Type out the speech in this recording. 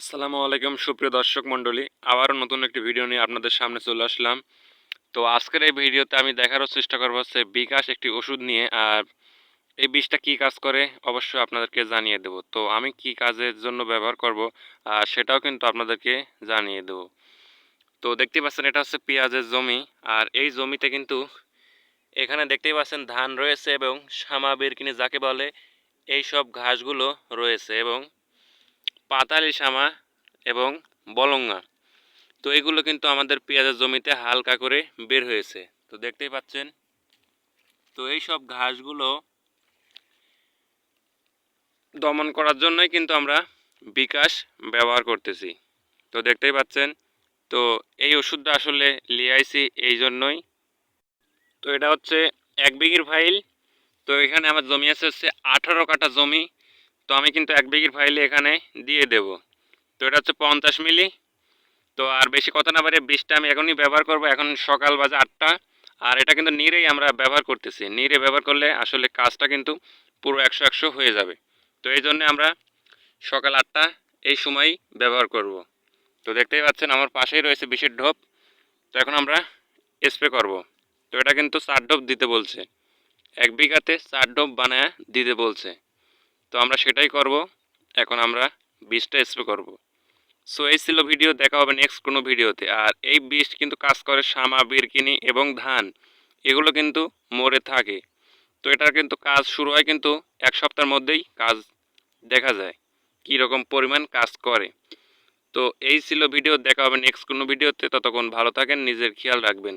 আসসালামু আলাইকুম, সুপ্রিয় দর্শক মণ্ডলী। আবারও নতুন একটি ভিডিও নিয়ে আপনাদের সামনে চলে আসলাম। তো আজকের এই ভিডিওতে আমি দেখারও চেষ্টা করব হচ্ছে বিকাশ একটি ওষুধ নিয়ে, আর এই বিষটা কি কাজ করে অবশ্যই আপনাদেরকে জানিয়ে দেব। তো আমি কি কাজের জন্য ব্যবহার করব, আর সেটাও কিন্তু আপনাদেরকে জানিয়ে দেব। তো দেখতে পাচ্ছেন, এটা হচ্ছে পেঁয়াজের জমি, আর এই জমিতে কিন্তু এখানে দেখতেই পাচ্ছেন ধান রয়েছে এবং সামা বেরকিনি যাকে বলে এই সব ঘাসগুলো রয়েছে এবং পাতালি শামা এবং বলঙ্গা। তো এগুলো কিন্তু আমাদের পেঁয়াজের জমিতে হালকা করে বের হয়েছে। তো দেখতেই পাচ্ছেন, তো এই সব ঘাসগুলো দমন করার জন্যই কিন্তু আমরা বিকাশ ব্যবহার করতেছি। তো দেখতেই পাচ্ছেন, তো এই ওষুধটা আসলে লিয়াইছি এই জন্যই। তো এটা হচ্ছে এক বিঘির ফাইল। তো এখানে আমার জমি আছে হচ্ছে আঠারো কাঠা জমি। তো আমি কিন্তু এক বিঘির ফাইলে এখানে দিয়ে দেব। তো এটা হচ্ছে পঞ্চাশ মিলি। তো আর বেশি কথা না পারে বীজটা আমি এখনই ব্যবহার করব। এখন সকাল বাজে আটটা। আর এটা কিন্তু নিরেই আমরা ব্যবহার করতেছি। নিরে ব্যবহার করলে আসলে কাজটা কিন্তু পুরো একশো একশো হয়ে যাবে। তো এই জন্যে আমরা সকাল আটটা এই সময়ই ব্যবহার করব। তো দেখতেই পাচ্ছেন আমার পাশেই রয়েছে বিষের ঢোপ। তো এখন আমরা স্প্রে করব। তো এটা কিন্তু চার ডোপ দিতে বলছে। এক বিঘাতে চার ডোপ বানায় দিতে বলছে। তো আমরা সেটাই করব। এখন আমরা বীজটা স্প্রে করব। সো এই ছিল ভিডিও দেখা হবে নেক্সট কোনো ভিডিওতে আর এই বীজ কিন্তু কাজ করে শামা, বিরকিনি এবং ধান। এগুলো কিন্তু মরে থাকে। তো এটার কিন্তু কাজ শুরু হয় কিন্তু এক সপ্তাহের মধ্যেই কাজ দেখা যায় কী রকম পরিমাণ কাজ করে। তো এই ছিল ভিডিও দেখা হবে নেক্সট কোনো ভিডিওতে ততক্ষণ ভালো থাকেন, নিজের খেয়াল রাখবেন।